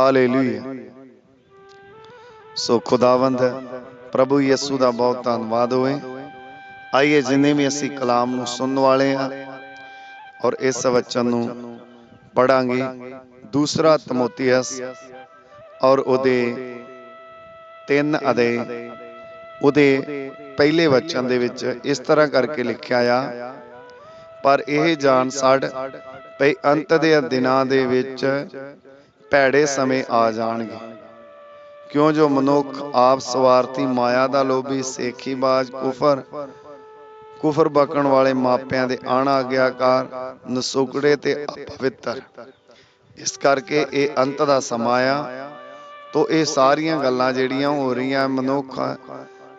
Hallelujah ਸੋ ਖੁਦਾਵੰਦ ਪ੍ਰਭੂ ਯਿਸੂ ਦਾ ਬਹੁਤ ਧੰਨਵਾਦ ਹੋਵੇ ਆਈਏ ਜਿੰਨੇ ਵੀ ਅਸੀਂ ਕਲਾਮ ਨੂੰ ਸੁਣਨ ਵਾਲੇ ਆ ਔਰ ਇਸ ਵਚਨ ਨੂੰ ਪੜਾਂਗੇ ਦੂਸਰਾ ਤਮੋਥੀਅਸ ਔਰ ਉਹਦੇ ਤਿੰਨ ਅਦੇ ਉਹਦੇ ਪਹਿਲੇ ਵਚਨ ਦੇ ਵਿੱਚ ਇਸ ਤਰ੍ਹਾਂ ਕਰਕੇ ਲਿਖਿਆ ਆ ਪਰ ਇਹ ਜਾਣ ਛੱਡ ਭਈ ਅੰਤ ਦੇ ਦਿਨਾਂ ਦੇ ਵਿੱਚ ਭੈੜੇ ਸਮੇਂ ਆ ਜਾਣਗੇ। ਕਿਉਂ ਜੋ ਮਨੁੱਖ ਆਪ ਸਵਾਰਥੀ ਮਾਇਆ ਦਾ ਲੋਭੀ ਸੇਖੀਬਾਜ਼ ਕੁਫਰ ਕੁਫਰ ਬਕਣ ਵਾਲੇ ਮਾਪਿਆਂ ਦੇ ਆਣਾ ਗਿਆਕਾਰ ਨਸੁਕੜੇ ਤੇ ਅਪਵਿੱਤਰ। ਇਸ ਕਰਕੇ ਇਹ ਅੰਤ ਦਾ ਸਮਾਂ ਆ, ਤੋ ਇਹ ਸਾਰੀਆਂ ਗੱਲਾਂ ਜਿਹੜੀਆਂ ਹੋ ਰਹੀਆਂ ਮਨੁੱਖ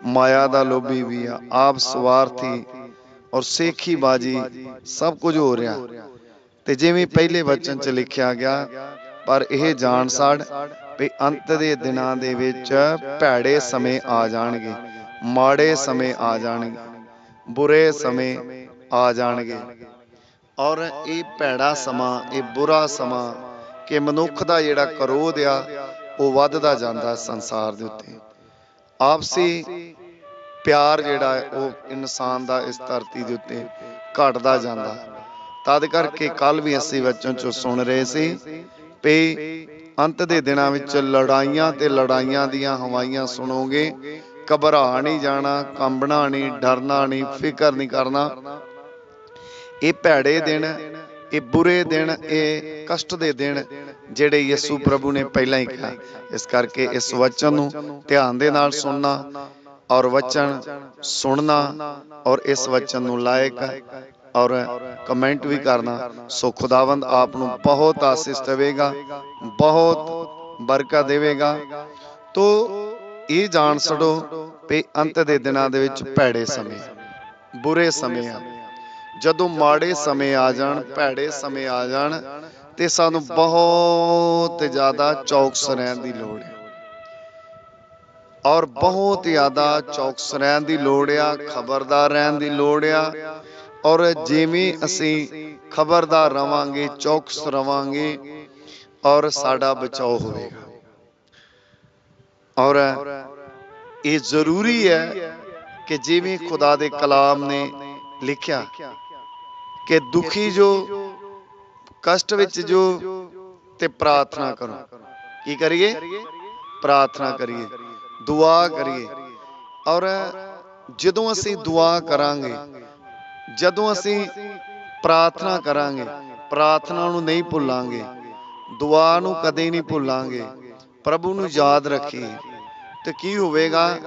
ਮਾਇਆ ਦਾ ਲੋਭੀ ਵੀ ਆ, ਆਪ ਸਵਾਰਥੀ ਔਰ ਸੇਖੀਬਾਜੀ ਸਭ ਕੁਝ ਹੋ ਰਿਹਾ। ਤੇ ਜਿਵੇਂ ਪਹਿਲੇ ਵਚਨ ਚ ਲਿਖਿਆ ਗਿਆ ਪਰ ਇਹ ਜਾਣ ਸਾੜ ਵੀ ਅੰਤ ਦੇ ਦਿਨਾਂ ਦੇ ਵਿੱਚ ਭੈੜੇ ਸਮੇਂ ਆ ਜਾਣਗੇ ਮਾੜੇ ਸਮੇਂ ਆ ਜਾਣਗੇ ਬੁਰੇ ਸਮੇਂ ਆ ਜਾਣਗੇ। ਔਰ ਇਹ ਭੈੜਾ ਸਮਾਂ ਇਹ ਬੁਰਾ ਸਮਾਂ ਕਿ ਮਨੁੱਖ ਦਾ ਜਿਹੜਾ ਕਰੋਧ ਆ ਉਹ ਵੱਧਦਾ ਜਾਂਦਾ ਸੰਸਾਰ ਦੇ ਉੱਤੇ। ਆਪਸੀ ਪਿਆਰ ਜਿਹੜਾ ਉਹ ਇਨਸਾਨ ਦਾ ਇਸ ਧਰਤੀ ਦੇ ਉੱਤੇ ਘਟਦਾ ਜਾਂਦਾ। ਤਦ ਕਰਕੇ ਕੱਲ ਵੀ ਅਸੀਂ ਬੱਚੋਂ ਚੋਂ ਸੁਣ ਰਹੇ ਸੀ ਵੀ ਅੰਤ ਦੇ ਦਿਨਾਂ ਵਿੱਚ ਲੜਾਈਆਂ ਤੇ ਲੜਾਈਆਂ ਦੀਆਂ ਹਵਾਈਆਂ ਸੁਣੋਗੇ। ਘਬਰਾ ਨਹੀਂ ਜਾਣਾ, ਕੰਬਣਾ ਨਹੀਂ, ਡਰਨਾ ਨਹੀਂ, ਫਿਕਰ ਨਹੀਂ ਕਰਨਾ। ਇਹ ਭੈੜੇ ਦਿਨ, ਇਹ ਬੁਰੇ ਦਿਨ, ਇਹ ਕਸ਼ਟ ਦੇ ਦਿਨ ਜਿਹੜੇ ਯਿਸੂ ਪ੍ਰਭੂ ਨੇ ਪਹਿਲਾਂ ਹੀ ਕਿਹਾ। ਇਸ ਕਰਕੇ ਇਸ ਵਚਨ ਨੂੰ ਧਿਆਨ ਦੇ ਨਾਲ ਸੁਣਨਾ ਔਰ ਵਚਨ ਸੁਣਨਾ ਔਰ ਇਸ ਵਚਨ ਨੂੰ ਲਾਇਕ ਔਰ ਕਮੈਂਟ ਵੀ ਕਰਨਾ। ਸੋ ਖੁਦਾਵੰਦ ਆਪ ਨੂੰ ਬਹੁਤ ਆਸੀਸ ਦੇਵੇਗਾ, ਬਹੁਤ ਬਰਕਤ ਦੇਵੇਗਾ। ਤੋ ਇਹ ਜਾਣ ਛੜੋ ਵੀ ਅੰਤ ਦੇ ਦਿਨਾਂ ਦੇ ਵਿੱਚ ਭੈੜੇ ਸਮੇਂ, ਬੁਰੇ ਸਮੇਂ ਆ। ਜਦੋਂ ਮਾੜੇ ਸਮੇਂ ਆ ਜਾਣ, ਭੈੜੇ ਸਮੇਂ ਆ ਜਾਣ, ਤੇ ਸਾਨੂੰ ਬਹੁਤ ਜ਼ਿਆਦਾ ਚੌਕਸ ਰਹਿਣ ਦੀ ਲੋੜ ਹੈ। ਔਰ ਬਹੁਤ ਜ਼ਿਆਦਾ ਚੌਕਸ ਰਹਿਣ ਦੀ ਲੋੜ ਆ, ਖਬਰਦਾਰ ਰਹਿਣ ਦੀ ਲੋੜ ਆ। ਔਰ ਜਿਵੇਂ ਅਸੀਂ ਖਬਰਦਾਰ ਰਵਾਂਗੇ ਚੌਕਸ ਰਵਾਂਗੇ ਔਰ ਸਾਡਾ ਬਚਾਓ ਹੋਵੇਗਾ। ਔਰ ਇਹ ਜ਼ਰੂਰੀ ਹੈ ਕਿ ਜਿਵੇਂ ਖੁਦਾ ਦੇ ਕਲਾਮ ਨੇ ਲਿਖਿਆ ਕਿ ਦੁਖੀ ਜੋ ਕਸ਼ਟ ਵਿੱਚ ਜੋ ਤੇ ਪ੍ਰਾਰਥਨਾ ਕਰੋ। ਕੀ ਕਰੀਏ? ਪ੍ਰਾਰਥਨਾ ਕਰੀਏ ਦੁਆ ਕਰੀਏ। ਔਰ ਜਦੋਂ ਅਸੀਂ ਦੁਆ ਕਰਾਂਗੇ ਜਦੋਂ ਅਸੀਂ ਪ੍ਰਾਰਥਨਾ ਕਰਾਂਗੇ, ਪ੍ਰਾਰਥਨਾ ਨੂੰ ਨਹੀਂ ਭੁੱਲਾਂਗੇ, ਦੁਆ ਨੂੰ ਕਦੇ ਨਹੀਂ ਭੁੱਲਾਂਗੇ, ਪ੍ਰਭੂ ਨੂੰ ਯਾਦ ਰੱਖੀਏ। ਤੇ ਕੀ ਹੋਵੇਗਾ?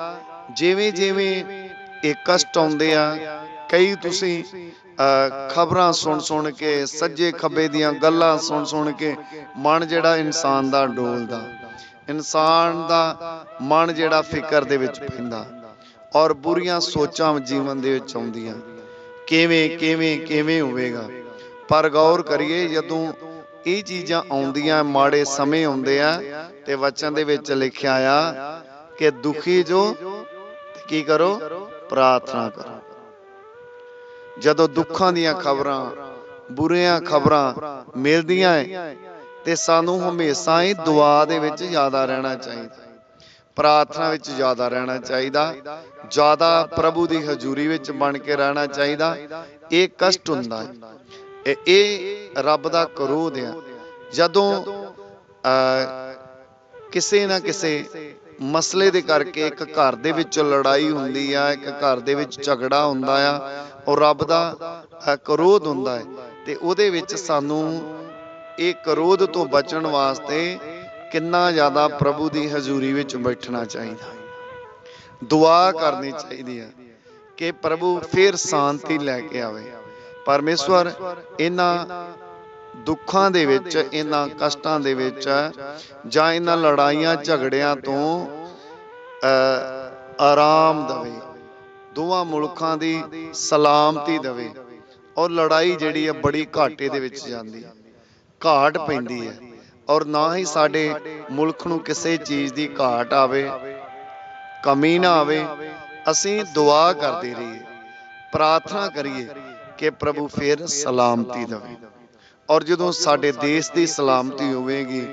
ਜਿਵੇਂ ਜਿਵੇਂ ਇਹ ਕਸ਼ਟ ਆਉਂਦੇ ਆ, ਕਈ ਤੁਸੀਂ ਖਬਰਾਂ ਸੁਣ ਸੁਣ ਕੇ, ਸੱਜੇ ਖੱਬੇ ਦੀਆਂ ਗੱਲਾਂ ਸੁਣ ਸੁਣ ਕੇ ਮਨ ਜਿਹੜਾ ਇਨਸਾਨ ਦਾ ਡੋਲਦਾ, ਇਨਸਾਨ ਦਾ ਮਨ ਜਿਹੜਾ ਫਿਕਰ ਦੇ ਵਿੱਚ ਪੈਂਦਾ ਔਰ ਬੁਰੀਆਂ ਸੋਚਾਂ ਜੀਵਨ ਦੇ ਵਿੱਚ ਆਉਂਦੀਆਂ। ਕਿਵੇਂ ਕਿਵੇਂ ਕਿਵੇਂ ਹੋਵੇਗਾ? ਪਰ ਗੌਰ ਕਰੀਏ, ਜਦੋਂ ਇਹ ਚੀਜ਼ਾਂ ਆਉਂਦੀਆਂ, ਮਾੜੇ ਸਮੇਂ ਆਉਂਦੇ ਆ, ਤੇ ਵਚਨ ਦੇ ਵਿੱਚ ਲਿਖਿਆ ਆ ਕਿ ਦੁਖੀ ਜੋ, ਕੀ ਕਰੋ? ਪ੍ਰਾਰਥਨਾ ਕਰੋ। ਜਦੋਂ ਦੁੱਖਾਂ ਦੀਆਂ ਖਬਰਾਂ, ਬੁਰੀਆਂ ਖਬਰਾਂ ਮਿਲਦੀਆਂ ਹੈ ਤੇ ਸਾਨੂੰ ਹਮੇਸ਼ਾ ਹੀ ਦੁਆ ਦੇ ਵਿੱਚ ਜ਼ਿਆਦਾ ਰਹਿਣਾ ਚਾਹੀਦਾ। ਪ੍ਰਾਰਥਨਾ ਵਿੱਚ ਜ਼ਿਆਦਾ ਰਹਿਣਾ ਚਾਹੀਦਾ, ਜ਼ਿਆਦਾ ਪ੍ਰਭੂ ਦੀ ਹਜ਼ੂਰੀ ਵਿੱਚ ਬਣ ਕੇ ਰਹਿਣਾ ਚਾਹੀਦਾ, ਇਹ ਕਸ਼ਟ ਹੁੰਦਾ ਹੈ। ਇਹ ਰੱਬ ਦਾ ਕਰੋਧ ਆ। ਜਦੋਂ ਕਿਸੇ ਨਾ ਕਿਸੇ ਮਸਲੇ ਦੇ ਕਰਕੇ ਇੱਕ ਘਰ ਦੇ ਵਿੱਚ ਲੜਾਈ ਹੁੰਦੀ ਆ, ਇੱਕ ਘਰ ਦੇ ਵਿੱਚ ਝਗੜਾ ਹੁੰਦਾ ਆ ਔਰ ਰੱਬ ਦਾ ਕਰੋਧ ਹੁੰਦਾ ਹੈ। ਤੇ ਉਹਦੇ ਵਿੱਚ ਸਾਨੂੰ ਇਹ ਕਰੋਧ ਤੋਂ ਬਚਣ ਵਾਸਤੇ ਕਿੰਨਾ ਜ਼ਿਆਦਾ ਪ੍ਰਭੂ ਦੀ ਹਜ਼ੂਰੀ ਵਿੱਚ ਬੈਠਣਾ ਚਾਹੀਦਾ। ਦੁਆ ਕਰਨੀ ਚਾਹੀਦੀ ਹੈ ਕਿ ਪ੍ਰਭੂ ਫਿਰ ਸ਼ਾਂਤੀ ਲੈ ਕੇ ਆਵੇ। ਪਰਮੇਸ਼ਵਰ, ਇਹਨਾਂ ਦੁੱਖਾਂ ਦੇ ਵਿੱਚ, ਇਹਨਾਂ ਕਸ਼ਟਾਂ ਦੇ ਵਿੱਚ, ਜਾਂ ਇਹਨਾਂ ਲੜਾਈਆਂ, ਝਗੜਿਆਂ ਤੋਂ ਆਰਾਮ ਦਵੇ। ਦੋਵਾਂ ਮੁਲਕਾਂ ਦੀ ਸਲਾਮਤੀ ਦਵੇ। ਔਰ ਲੜਾਈ ਜਿਹੜੀ ਹੈ ਬੜੀ ਘਾਟੇ ਦੇ ਵਿੱਚ ਜਾਂਦੀ ਹੈ। ਘਾਟ ਪੈਂਦੀ ਹੈ। ਔਰ ਨਾ ਹੀ ਸਾਡੇ ਮੁਲਕ ਨੂੰ ਕਿਸੇ ਚੀਜ਼ ਦੀ ਘਾਟ ਆਵੇ, ਕਮੀ ਨਾ ਆਵੇ, ਅਸੀਂ ਦੁਆ ਕਰਦੇ ਰਹੀਏ, ਪ੍ਰਾਰਥਨਾ ਕਰੀਏ ਕਿ ਪ੍ਰਭੂ ਫਿਰ ਸਲਾਮਤੀ ਦੇਵੇ। ਔਰ ਜਦੋਂ ਸਾਡੇ ਦੇਸ਼ ਦੀ ਸਲਾਮਤੀ ਹੋਵੇਗੀ,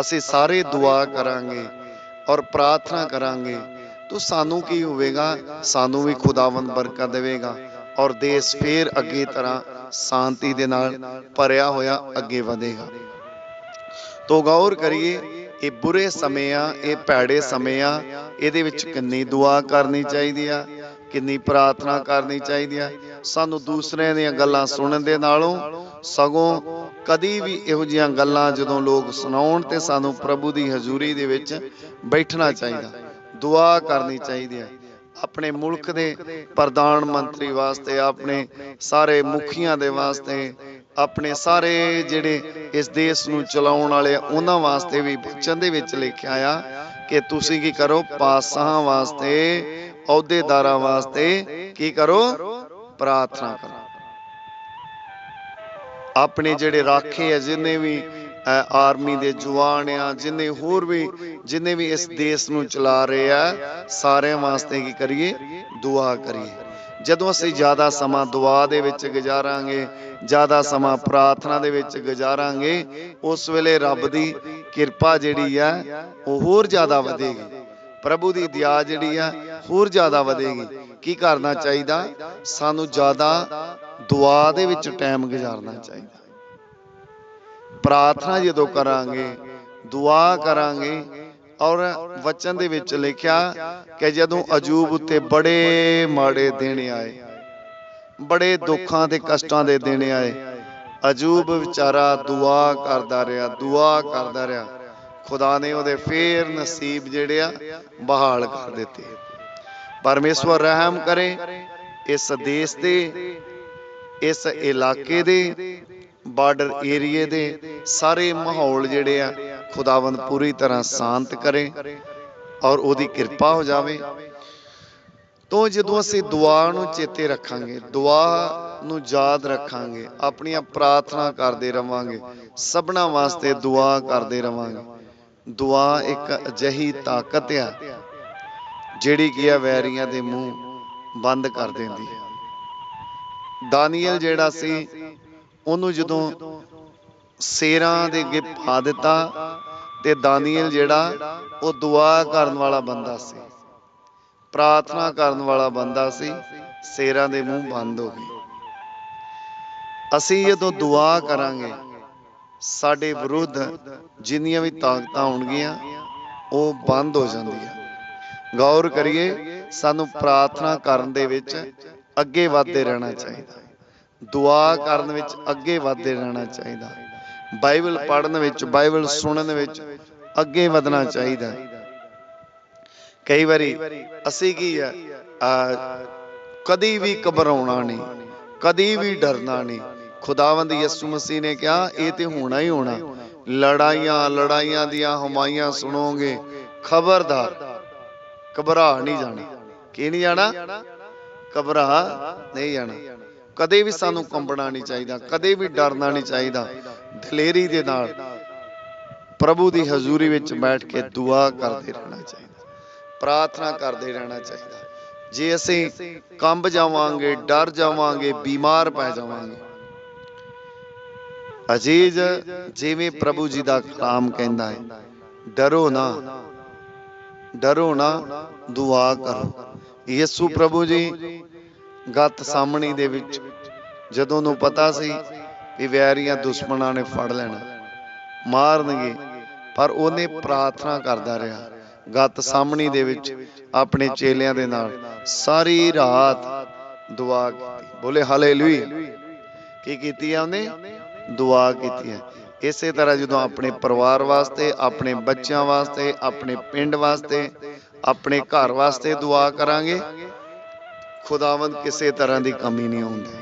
ਅਸੀਂ ਸਾਰੇ ਦੁਆ ਕਰਾਂਗੇ ਔਰ ਪ੍ਰਾਰਥਨਾ ਕਰਾਂਗੇ, ਤਾਂ ਸਾਨੂੰ ਕੀ ਹੋਵੇਗਾ? ਸਾਨੂੰ ਵੀ ਖੁਦਾਵੰਦ ਬਰਕਤ ਦੇਵੇਗਾ ਔਰ ਦੇਸ਼ ਫੇਰ ਅੱਗੇ ਤਰ੍ਹਾਂ ਸ਼ਾਂਤੀ ਦੇ ਨਾਲ ਭਰਿਆ ਹੋਇਆ ਅੱਗੇ ਵਧੇਗਾ। ਤੋ ਗੌਰ ਕਰੀਏ, ਇਹ ਬੁਰੇ ਸਮੇਂ ਆ, ਇਹ ਭੈੜੇ ਸਮੇਂ ਆ, ਇਹਦੇ ਵਿੱਚ ਕਿੰਨੀ ਦੁਆ ਕਰਨੀ ਚਾਹੀਦੀ ਆ, ਕਿੰਨੀ ਪ੍ਰਾਰਥਨਾ ਕਰਨੀ ਚਾਹੀਦੀ ਆ। ਸਾਨੂੰ ਦੂਸਰਿਆਂ ਦੀਆਂ ਗੱਲਾਂ ਸੁਣਨ ਦੇ ਨਾਲੋਂ ਸਗੋਂ ਕਦੀ ਵੀ ਇਹੋ ਜਿਹੀਆਂ ਗੱਲਾਂ ਜਦੋਂ ਲੋਕ ਸੁਣਾਉਣ ਤੇ ਸਾਨੂੰ ਪ੍ਰਭੂ ਦੀ ਹਜ਼ੂਰੀ ਦੇ ਵਿੱਚ ਬੈਠਣਾ ਚਾਹੀਦਾ, ਦੁਆ ਕਰਨੀ ਚਾਹੀਦੀ ਹੈ ਆਪਣੇ ਮੁਲਕ ਦੇ ਪ੍ਰਧਾਨ ਮੰਤਰੀ ਵਾਸਤੇ, ਆਪਣੇ ਸਾਰੇ ਮੁਖੀਆਂ ਦੇ ਵਾਸਤੇ ਆਪਣੇ ਸਾਰੇ ਜਿਹੜੇ ਇਸ ਦੇਸ਼ ਨੂੰ ਚਲਾਉਣ ਵਾਲੇ ਆ, ਉਹਨਾਂ ਵਾਸਤੇ ਵੀ ਬਚਨ ਦੇ ਵਿੱਚ ਲਿਖਿਆ ਆ ਕਿ ਤੁਸੀਂ ਕੀ ਕਰੋ ਪਾਸਾਂ ਵਾਸਤੇ ਅਹੁਦੇਦਾਰਾਂ ਵਾਸਤੇ ਕੀ ਕਰੋ ਪ੍ਰਾਰਥਨਾ ਕਰੋ। ਆਪਣੇ ਜਿਹੜੇ ਰਾਖੇ ਆ ਜਿੰਨੇ ਵੀ ਆਰਮੀ ਦੇ ਜਵਾਨ ਆ ਜਿੰਨੇ ਹੋਰ ਵੀ ਜਿੰਨੇ ਵੀ ਇਸ ਦੇਸ਼ ਨੂੰ ਚਲਾ ਰਹੇ ਆ ਸਾਰਿਆਂ ਵਾਸਤੇ ਕੀ ਕਰੀਏ? ਦੁਆ ਕਰੀਏ। ਜਦੋਂ ਅਸੀਂ ਜ਼ਿਆਦਾ ਸਮਾਂ ਦੁਆ ਦੇ ਵਿੱਚ ਗੁਜ਼ਾਰਾਂਗੇ, ਜ਼ਿਆਦਾ ਸਮਾਂ ਪ੍ਰਾਰਥਨਾ ਦੇ ਵਿੱਚ ਗੁਜ਼ਾਰਾਂਗੇ, ਉਸ ਵੇਲੇ ਰੱਬ ਦੀ ਕਿਰਪਾ ਜਿਹੜੀ ਆ, ਉਹ ਹੋਰ ਜ਼ਿਆਦਾ ਵਧੇਗੀ। ਪ੍ਰਭੂ ਦੀ ਦਿਆ ਜਿਹੜੀ ਆ, ਹੋਰ ਜ਼ਿਆਦਾ ਵਧੇਗੀ। ਕੀ ਕਰਨਾ ਚਾਹੀਦਾ? ਸਾਨੂੰ ਜ਼ਿਆਦਾ ਦੁਆ ਦੇ ਵਿੱਚ ਟਾਈਮ ਗੁਜ਼ਾਰਨਾ ਚਾਹੀਦਾ। ਪ੍ਰਾਰਥਨਾ ਜਦੋਂ ਕਰਾਂਗੇ, ਦੁਆ ਕਰਾਂਗੇ ਔਰ ਵਚਨ ਦੇ ਵਿੱਚ ਲਿਖਿਆ ਕਿ ਜਦੋਂ ਅਜੂਬ ਉੱਤੇ ਬੜੇ ਮਾੜੇ ਦਿਨ ਆਏ, ਬੜੇ ਦੁੱਖਾਂ ਤੇ ਕਸ਼ਟਾਂ ਦੇ ਦਿਨ ਆਏ, ਅਜੂਬ ਵਿਚਾਰਾ ਦੁਆ ਕਰਦਾ ਰਿਹਾ, ਦੁਆ ਕਰਦਾ ਰਿਹਾ, ਖੁਦਾ ਨੇ ਉਹਦੇ ਫੇਰ ਨਸੀਬ ਜਿਹੜੇ ਆ, ਬਹਾਲ ਕਰ ਦਿੱਤੇ। ਪਰਮੇਸ਼ਵਰ ਰਹਿਮ ਕਰੇ ਇਸ ਦੇਸ਼ ਦੇ, ਇਸ ਇਲਾਕੇ ਦੇ, ਬਾਰਡਰ ਏਰੀਏ ਦੇ ਸਾਰੇ ਮਾਹੌਲ ਜਿਹੜੇ ਆ ਖੁਦਾਵੰਦ ਪੂਰੀ ਤਰ੍ਹਾਂ ਸ਼ਾਂਤ ਕਰੇ ਔਰ ਉਹਦੀ ਕਿਰਪਾ ਹੋ ਜਾਵੇ। ਤੋਂ ਜਦੋਂ ਅਸੀਂ ਦੁਆ ਨੂੰ ਚੇਤੇ ਰੱਖਾਂਗੇ ਦੁਆ ਨੂੰ ਯਾਦ ਰੱਖਾਂਗੇ ਆਪਣੀਆਂ ਪ੍ਰਾਰਥਨਾ ਕਰਦੇ ਰਵਾਂਗੇ ਸਭਨਾ ਵਾਸਤੇ ਦੁਆ ਕਰਦੇ ਰਵਾਂਗੇ। ਦੁਆ ਇੱਕ ਅਜਿਹੀ ਤਾਕਤ ਆ ਜਿਹੜੀ ਕੀ ਆ ਵੈਰੀਆਂ ਦੇ ਮੂੰਹ ਬੰਦ ਕਰ ਦਿੰਦੀ। ਹੈ ਦਾਨੀਅਲ ਜਿਹੜਾ ਸੀ ਉਹਨੂੰ ਜਦੋਂ ਸੇਰਾਂ ਦੇ ਅੱਗੇ ਪਾ ਦਿੱਤਾ ਤੇ ਦਾਨੀਅਲ ਜਿਹੜਾ, ਉਹ ਦੁਆ ਕਰਨ ਵਾਲਾ ਬੰਦਾ ਸੀ। ਪ੍ਰਾਰਥਨਾ ਕਰਨ ਵਾਲਾ ਬੰਦਾ ਸੀ, ਸੇਰਾਂ ਦੇ ਮੂੰਹ ਬੰਦ ਹੋ ਗਏ। ਅਸੀਂ ਜਦੋਂ ਦੁਆ ਕਰਾਂਗੇ, ਸਾਡੇ ਵਿਰੁੱਧ ਜਿੰਨੀਆਂ ਵੀ ਤਾਕਤਾਂ ਹੋਣਗੀਆਂ ਉਹ ਬੰਦ ਹੋ ਜਾਂਦੀਆਂ। ਗੌਰ ਕਰੀਏ, ਸਾਨੂੰ ਪ੍ਰਾਰਥਨਾ ਕਰਨ ਦੇ ਵਿੱਚ ਅੱਗੇ ਵਧਦੇ ਰਹਿਣਾ ਚਾਹੀਦਾ। ਦੁਆ ਕਰਨ ਵਿੱਚ ਅੱਗੇ ਵਧਦੇ ਰਹਿਣਾ ਚਾਹੀਦਾ। ਬਾਈਬਲ ਪੜ੍ਹਨ ਵਿੱਚ, ਬਾਈਬਲ ਸੁਣਨ ਵਿੱਚ ਅੱਗੇ ਵਧਣਾ ਚਾਹੀਦਾ। ਕਈ ਵਾਰੀ ਅਸੀਂ ਕੀ ਆ ਕਦੀ ਵੀ ਘਬਰਾਉਣਾ ਨਹੀਂ, ਕਦੀ ਵੀ ਡਰਨਾ ਨਹੀਂ। ਖੁਦਾਵੰਦ ਯਿਸੂ ਮਸੀਹ ਨੇ ਕਿਹਾ, ਇਹ ਤੇ ਹੋਣਾ ਹੀ ਹੋਣਾ। ਲੜਾਈਆਂ ਲੜਾਈਆਂ ਦੀਆਂ ਹਮਾਈਆਂ ਸੁਣੋਗੇ, ਖਬਰਦਾਰ, ਘਬਰਾ ਨਹੀਂ ਜਾਣਾ। ਕੀ ਨਹੀਂ ਜਾਣਾ? ਘਬਰਾ ਨਹੀਂ ਜਾਣਾ। ਕਦੇ ਵੀ ਸਾਨੂੰ ਕੰਬਣਾ ਨਹੀਂ ਚਾਹੀਦਾ, ਕਦੇ ਵੀ ਡਰਨਾ ਨਹੀਂ ਚਾਹੀਦਾ। ਦਲੇਰੀ ਦੇ ਨਾਲ ਪ੍ਰਭੂ ਦੀ ਹਜ਼ੂਰੀ ਵਿੱਚ ਬੈਠ ਕੇ ਦੁਆ ਕਰਦੇ ਰਹਿਣਾ ਚਾਹੀਦਾ। ਪ੍ਰਾਰਥਨਾ ਕਰਦੇ ਰਹਿਣਾ ਚਾਹੀਦਾ। ਜੇ ਅਸੀਂ ਕੰਬ ਜਾਵਾਂਗੇ, ਡਰ ਜਾਵਾਂਗੇ, ਬਿਮਾਰ ਪੈ ਜਾਵਾਂਗੇ। ਅਜੀਜ਼, ਜਿਵੇਂ ਪ੍ਰਭੂ ਜੀ ਦਾ ਕਲਾਮ ਕਹਿੰਦਾ ਹੈ, ਡਰੋ ਨਾ ਡਰੋ ਨਾ, ਦੁਆ ਕਰੋ। ਯਿਸੂ ਪ੍ਰਭੂ ਜੀ ਗੱਤ ਸਾਹਮਣੀ ਦੇ ਵਿੱਚ ਜਦੋਂ ਨੂੰ ਪਤਾ ਸੀ ਵੀ ਵੈਰੀਆਂ ਦੁਸ਼ਮਣਾਂ ਨੇ ਫੜ ਲੈਣਾ, ਮਾਰਨਗੇ ਪਰ ਉਹਨੇ ਪ੍ਰਾਰਥਨਾ ਕਰਦਾ ਰਿਹਾ। ਗੱਤ ਸਾਹਮਣੀ ਦੇ ਵਿੱਚ ਆਪਣੇ ਚੇਲਿਆਂ ਦੇ ਨਾਲ ਸਾਰੀ ਰਾਤ ਦੁਆ ਕੀਤੀ। ਬੋਲੇ, ਹਾਲੇਲੂਇਆ। ਕੀ ਕੀਤੀ ਆ ਉਹਨੇ? ਦੁਆ ਕੀਤੀ ਹੈ। ਇਸੇ ਤਰ੍ਹਾਂ ਜਦੋਂ ਆਪਣੇ ਪਰਿਵਾਰ ਵਾਸਤੇ, ਆਪਣੇ ਬੱਚਿਆਂ ਵਾਸਤੇ, ਆਪਣੇ ਪਿੰਡ ਵਾਸਤੇ, ਆਪਣੇ ਘਰ ਵਾਸਤੇ ਦੁਆ ਕਰਾਂਗੇ, ਖੁਦਾਵੰਦ ਕਿਸੇ ਤਰ੍ਹਾਂ ਦੀ ਕਮੀ ਨਹੀਂ ਆਉਂਦੀ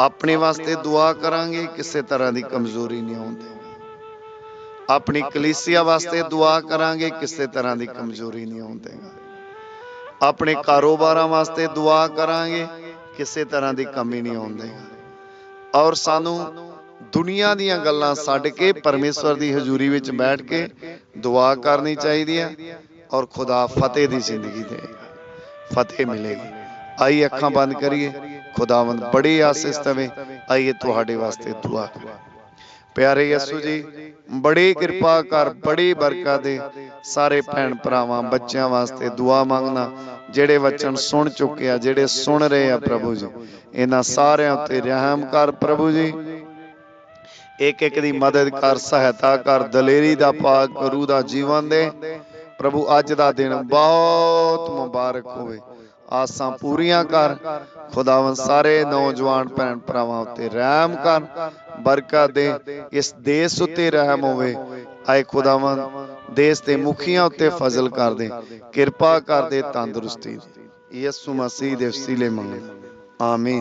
ਆਪਣੇ ਵਾਸਤੇ ਦੁਆ ਕਰਾਂਗੇ, ਕਿਸੇ ਤਰ੍ਹਾਂ ਦੀ ਕਮਜ਼ੋਰੀ ਨਹੀਂ ਆਉਂਦੀ ਆਪਣੀ ਕਲੀਸਿਆ ਵਾਸਤੇ ਦੁਆ ਕਰਾਂਗੇ ਕਿਸੇ ਤਰ੍ਹਾਂ ਦੀ ਕਮਜ਼ੋਰੀ ਨਹੀਂ ਦੇਗਾ। ਆਪਣੇ ਕਾਰੋਬਾਰਾਂ ਵਾਸਤੇ ਦੁਆ ਕਰਾਂਗੇ ਕਿਸੇ ਤਰ੍ਹਾਂ ਦੀ ਕਮੀ ਨਹੀਂ ਦੇਗਾ। ਔਰ ਸਾਨੂੰ ਦੁਨੀਆ ਦੀਆਂ ਗੱਲਾਂ ਛੱਡ ਕੇ ਪਰਮੇਸ਼ਵਰ ਦੀ ਹਜ਼ੂਰੀ ਵਿੱਚ ਬੈਠ ਕੇ ਦੁਆ ਕਰਨੀ ਚਾਹੀਦੀ ਹੈ ਔਰ ਖੁਦਾ ਫਤਿਹ ਦੀ ਜ਼ਿੰਦਗੀ ਦੇਗਾ ਫਤਿਹ ਮਿਲੇਗੀ। ਆਈ ਅੱਖਾਂ ਬੰਦ ਕਰੀਏ। ਖੁਦਾਵੰਦ ਬੜੀ ਆਸੀਸ ਦੇਵੇ ਆਈਏ ਤੁਹਾਡੇ ਵਾਸਤੇ ਦੁਆ ਕਰੀਏ। ਪਿਆਰੇ ਯਿਸੂ ਜੀ ਬੜੀ ਕਿਰਪਾ ਕਰ ਬੜੀ ਬਰਕਤ ਦੇ ਸਾਰੇ ਭੈਣ ਭਰਾਵਾਂ ਬੱਚਿਆਂ ਵਾਸਤੇ ਦੁਆ ਮੰਗਣਾ ਜਿਹੜੇ ਵਚਨ ਸੁਣ ਚੁੱਕੇ ਆ ਜਿਹੜੇ ਸੁਣ ਰਹੇ ਆ ਪ੍ਰਭੂ ਜੀ ਇਹਨਾਂ ਸਾਰਿਆਂ ਉੱਤੇ ਰਹਿਮ ਕਰ ਪ੍ਰਭੂ ਜੀ। ਇੱਕ ਇੱਕ ਦੀ ਮਦਦ ਕਰ ਸਹਾਇਤਾ ਕਰ ਦਲੇਰੀ ਦਾ ਪਾਕ ਗੁਰੂ ਦਾ ਜੀਵਨ ਦੇ। ਪ੍ਰਭੂ ਅੱਜ ਦਾ ਦਿਨ ਬਹੁਤ ਮੁਬਾਰਕ ਹੋਵੇ। ਆਸਾਂ ਪੂਰੀਆਂ ਕਰ। ਖੁਦਾਵੰ ਸਾਰੇ ਨੌਜਵਾਨ ਭੈਣ ਭਰਾਵਾਂ ਉੱਤੇ ਰਹਿਮ ਕਰ। ਬਰਕਤ ਦੇ। ਇਸ ਦੇਸ਼ ਉਤੇ ਰਹਿਮ ਹੋਵੇ। ਆਏ ਖੁਦਾਵੰ ਦੇਸ਼ ਦੇ ਮੁਖੀਆਂ ਉੱਤੇ ਫਜ਼ਲ ਕਰ ਦੇ। ਕਿਰਪਾ ਕਰ ਦੇ, ਤੰਦਰੁਸਤੀ ਯਿਸੂ ਮਸੀਹ ਦੇ ਵਸੀਲੇ ਮੰਗੇ ਆਮੀਨ।